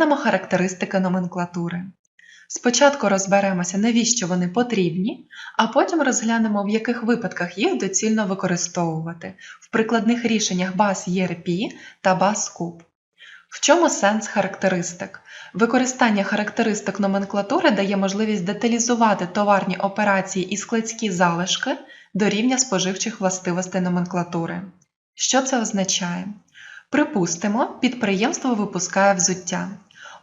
Характеристики номенклатури. Спочатку розберемося, навіщо вони потрібні, а потім розглянемо, в яких випадках їх доцільно використовувати в прикладних рішеннях BAS ERP та BAS CUB. В чому сенс характеристик? Використання характеристик номенклатури дає можливість деталізувати товарні операції і складські залишки до рівня споживчих властивостей номенклатури. Що це означає? Припустимо, підприємство випускає взуття.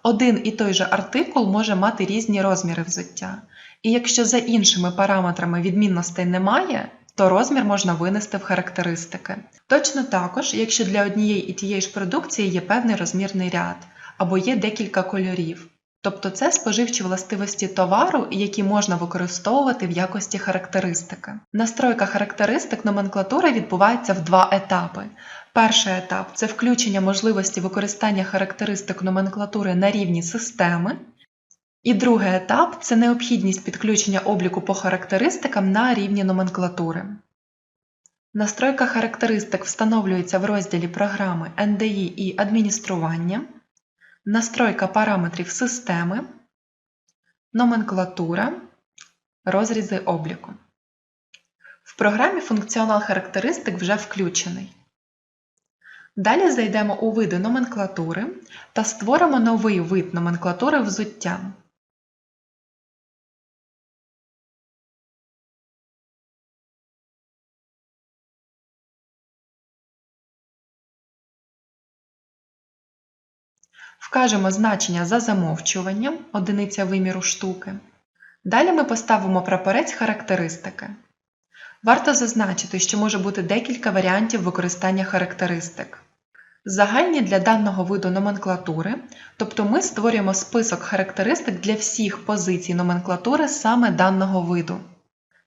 Один і той же артикул може мати різні розміри взуття. І якщо за іншими параметрами відмінностей немає, то розмір можна винести в характеристики. Точно також, якщо для однієї і тієї ж продукції є певний розмірний ряд або є декілька кольорів. Тобто це споживчі властивості товару, які можна використовувати в якості характеристики. Настройка характеристик номенклатури відбувається в два етапи. Перший етап це включення можливості використання характеристик номенклатури на рівні системи. І другий етап це необхідність підключення обліку по характеристикам на рівні номенклатури. Настройка характеристик встановлюється в розділі програми NDI і адміністрування, настройка параметрів системи, номенклатура, розрізи обліку. В програмі функціонал характеристик вже включений. Далі зайдемо у види номенклатури та створимо новий вид номенклатури взуття. Вкажемо значення за замовчуванням одиниця виміру штуки. Далі ми поставимо прапорець характеристики. Варто зазначити, що може бути декілька варіантів використання характеристик. Загальні для даного виду номенклатури, тобто ми створюємо список характеристик для всіх позицій номенклатури саме даного виду.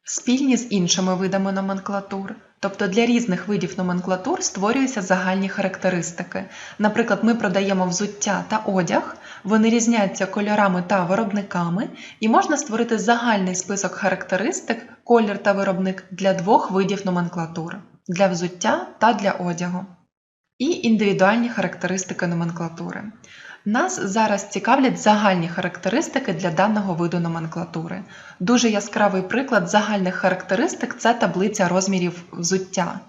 Спільні з іншими видами номенклатур, тобто для різних видів номенклатур створюються загальні характеристики. Наприклад, ми продаємо взуття та одяг, вони різняться кольорами та виробниками, і можна створити загальний список характеристик, колір та виробник для двох видів номенклатур для взуття та для одягу. І індивідуальні характеристики номенклатури. Нас зараз цікавлять загальні характеристики для даного виду номенклатури. Дуже яскравий приклад загальних характеристик це таблиця розмірів взуття.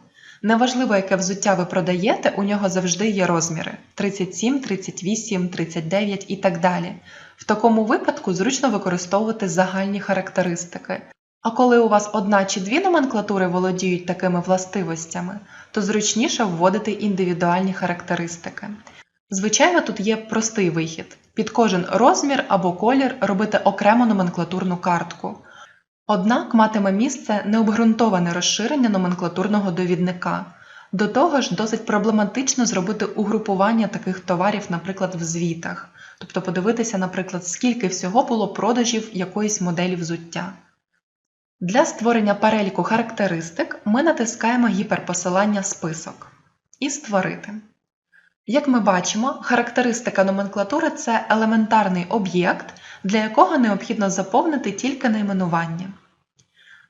Неважливо, яке взуття ви продаєте, у нього завжди є розміри 37, 38, 39 і так далі. В такому випадку зручно використовувати загальні характеристики. А коли у вас одна чи дві номенклатури володіють такими властивостями, то зручніше вводити індивідуальні характеристики. Звичайно, тут є простий вихід. Під кожен розмір або колір робити окрему номенклатурну картку. Однак матиме місце необґрунтоване розширення номенклатурного довідника. До того ж, досить проблематично зробити угрупування таких товарів, наприклад, в звітах, тобто подивитися, наприклад, скільки всього було продажів якоїсь моделі взуття. Для створення переліку характеристик ми натискаємо гіперпосилання список і створити. Як ми бачимо, характеристика номенклатури це елементарний об'єкт, для якого необхідно заповнити тільки найменування.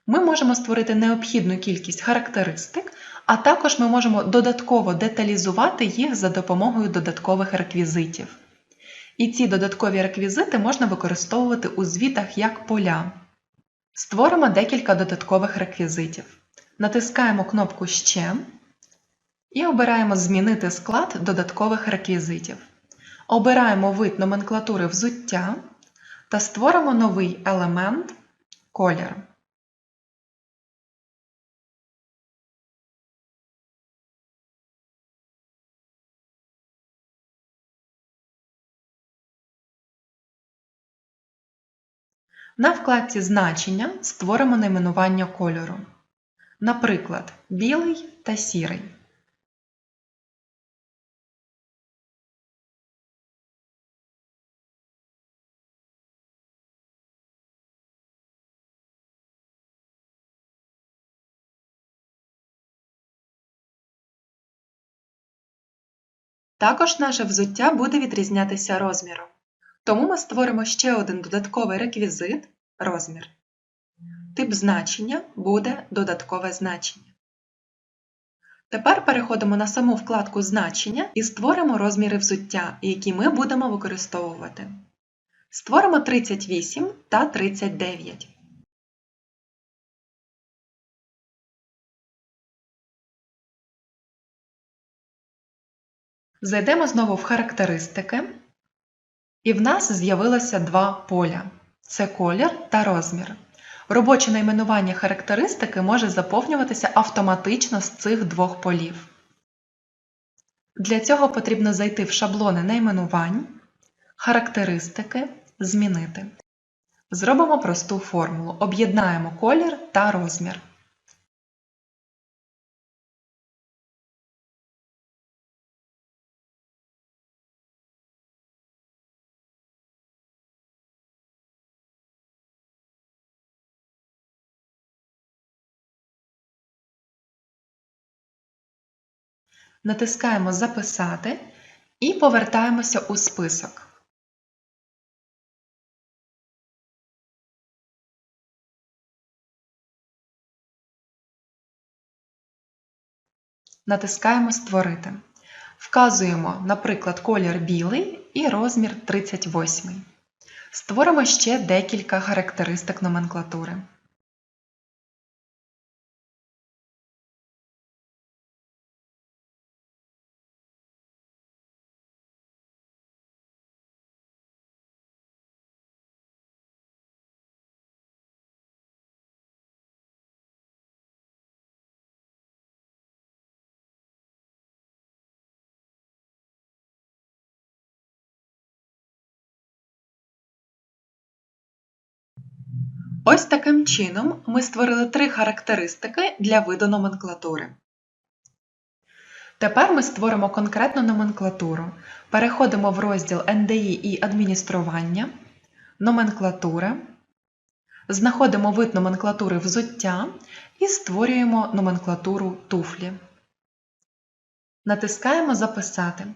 Ми можемо створити необхідну кількість характеристик, а також ми можемо додатково деталізувати їх за допомогою додаткових реквізитів. І ці додаткові реквізити можна використовувати у звітах як поля. Створимо декілька додаткових реквізитів. Натискаємо кнопку Ще і обираємо Змінити склад додаткових реквізитів. Обираємо вид номенклатури взуття та створимо новий елемент колір. На вкладці Значення створимо найменування кольору. Наприклад, білий та сірий. Також наше взуття буде відрізнятися розміром. Тому ми створимо ще один додатковий реквізит розмір. Тип значення буде додаткове значення. Тепер переходимо на саму вкладку Значення і створимо розміри взуття, які ми будемо використовувати. Створимо 38 та 39. Зайдемо знову в характеристики, і в нас з'явилося два поля це колір та розмір. Робоче найменування характеристики може заповнюватися автоматично з цих двох полів. Для цього потрібно зайти в шаблони найменувань, характеристики, змінити. Зробимо просту формулу. Об'єднаємо колір та розмір. Натискаємо Записати і повертаємося у список. Натискаємо Створити. Вказуємо, наприклад, колір білий і розмір 38. Створимо ще декілька характеристик номенклатури. Ось таким чином ми створили три характеристики для виду номенклатури. Тепер ми створимо конкретну номенклатуру. Переходимо в розділ NDI і адміністрування, номенклатура, знаходимо вид номенклатури взуття і створюємо номенклатуру туфлі. Натискаємо Записати.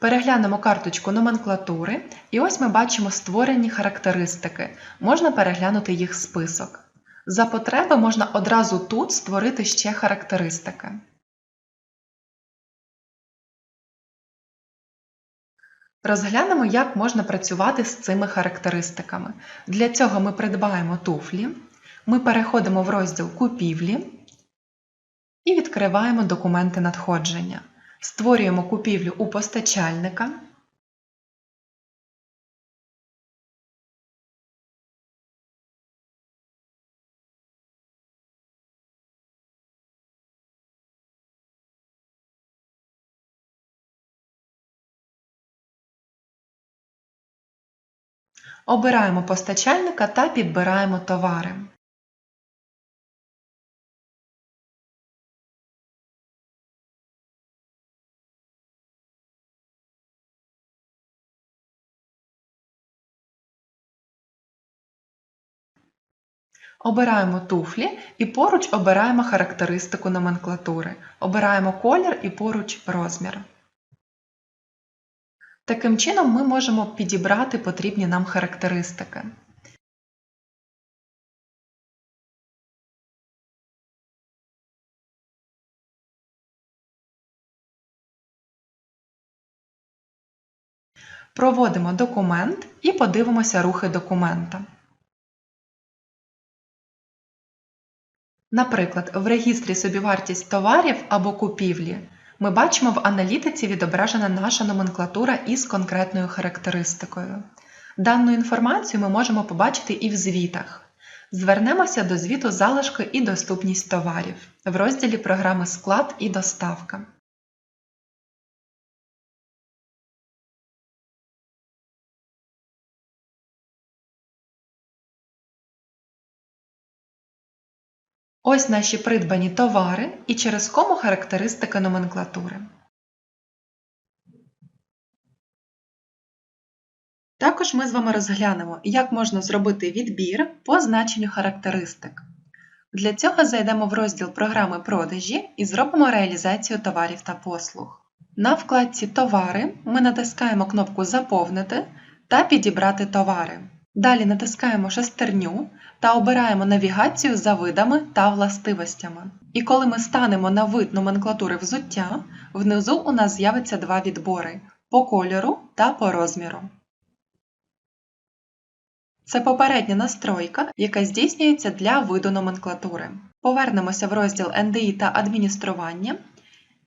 Переглянемо карточку номенклатури, і ось ми бачимо створені характеристики. Можна переглянути їх список. За потреби можна одразу тут створити ще характеристики. Розглянемо, як можна працювати з цими характеристиками. Для цього ми придбаємо туфлі, ми переходимо в розділ Купівлі і відкриваємо документи надходження. Створюємо купівлю у постачальника. Обираємо постачальника та підбираємо товари. Обираємо туфлі і поруч обираємо характеристику номенклатури. Обираємо колір і поруч розмір. Таким чином ми можемо підібрати потрібні нам характеристики. Проводимо документ і подивимося рухи документа. Наприклад, в регістрі собівартість товарів або купівлі ми бачимо в аналітиці відображена наша номенклатура із конкретною характеристикою. Дану інформацію ми можемо побачити і в звітах. Звернемося до звіту залишки і доступність товарів в розділі програми Склад і доставка. Ось наші придбані товари і через кому характеристика номенклатури. Також ми з вами розглянемо, як можна зробити відбір по значенню характеристик. Для цього зайдемо в розділ програми продажі і зробимо реалізацію товарів та послуг. На вкладці Товари ми натискаємо кнопку Заповнити та Підібрати товари. Далі натискаємо шестерню та обираємо навігацію за видами та властивостями. І коли ми станемо на вид номенклатури взуття, внизу у нас з'явиться два відбори по кольору та по розміру. Це попередня настройка, яка здійснюється для виду номенклатури. Повернемося в розділ НДІ та адміністрування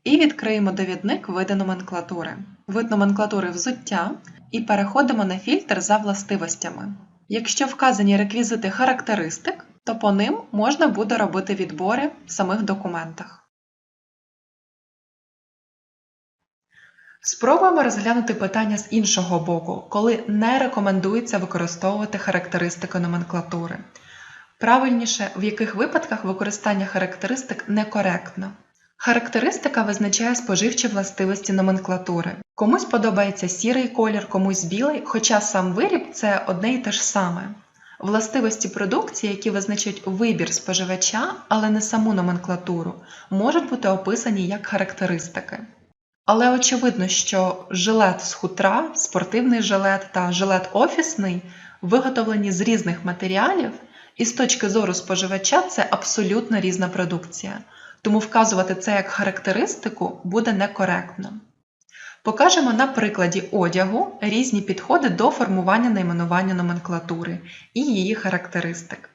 і відкриємо довідник види номенклатури, вид номенклатури взуття і переходимо на фільтр за властивостями. Якщо вказані реквізити характеристик, то по ним можна буде робити відбори в самих документах. Спробуємо розглянути питання з іншого боку, коли не рекомендується використовувати характеристики номенклатури. Правильніше, в яких випадках використання характеристик некоректно. Характеристика визначає споживчі властивості номенклатури. Комусь подобається сірий колір, комусь білий, хоча сам виріб це одне і те ж саме. Властивості продукції, які визначають вибір споживача, але не саму номенклатуру, можуть бути описані як характеристики. Але очевидно, що жилет з хутра, спортивний жилет та жилет офісний виготовлені з різних матеріалів, і з точки зору споживача це абсолютно різна продукція, тому вказувати це як характеристику буде некоректно. Покажемо на прикладі одягу різні підходи до формування найменування номенклатури і її характеристик.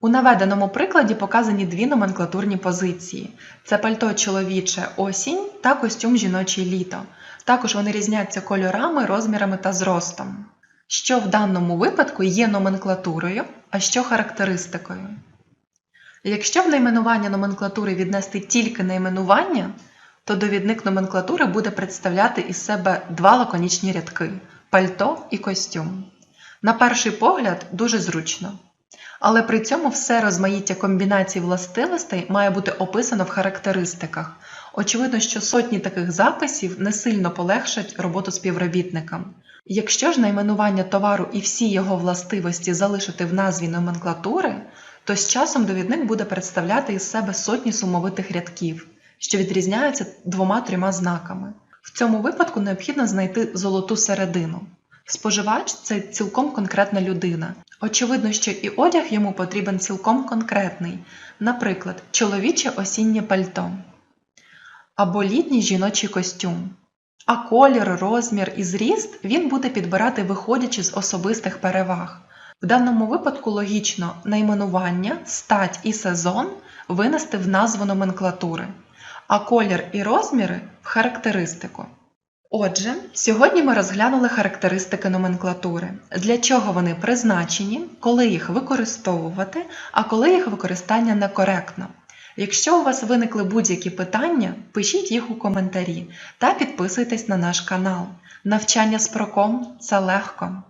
У наведеному прикладі показані дві номенклатурні позиції: це пальто чоловіче осінь та костюм жіночий літо. Також вони різняться кольорами, розмірами та зростом. Що в даному випадку є номенклатурою, а що характеристикою. Якщо в найменування номенклатури віднести тільки найменування, то довідник номенклатури буде представляти із себе два лаконічні рядки пальто і костюм. На перший погляд, дуже зручно. Але при цьому все розмаїття комбінацій властивостей має бути описано в характеристиках. Очевидно, що сотні таких записів не сильно полегшать роботу співробітникам. Якщо ж найменування товару і всі його властивості залишити в назві номенклатури, то з часом довідник буде представляти із себе сотні сумовитих рядків, що відрізняються двома-трьома знаками. В цьому випадку необхідно знайти золоту середину. Споживач це цілком конкретна людина. Очевидно, що і одяг йому потрібен цілком конкретний, наприклад, чоловіче осіннє пальто або літній жіночий костюм. А колір, розмір і зріст він буде підбирати, виходячи з особистих переваг. В даному випадку логічно найменування, стать і сезон винести в назву номенклатури, а колір і розміри в характеристику. Отже, сьогодні ми розглянули характеристики номенклатури, для чого вони призначені, коли їх використовувати, а коли їх використання некоректно. Якщо у вас виникли будь-які питання, пишіть їх у коментарі та підписуйтесь на наш канал. Навчання з проком це легко.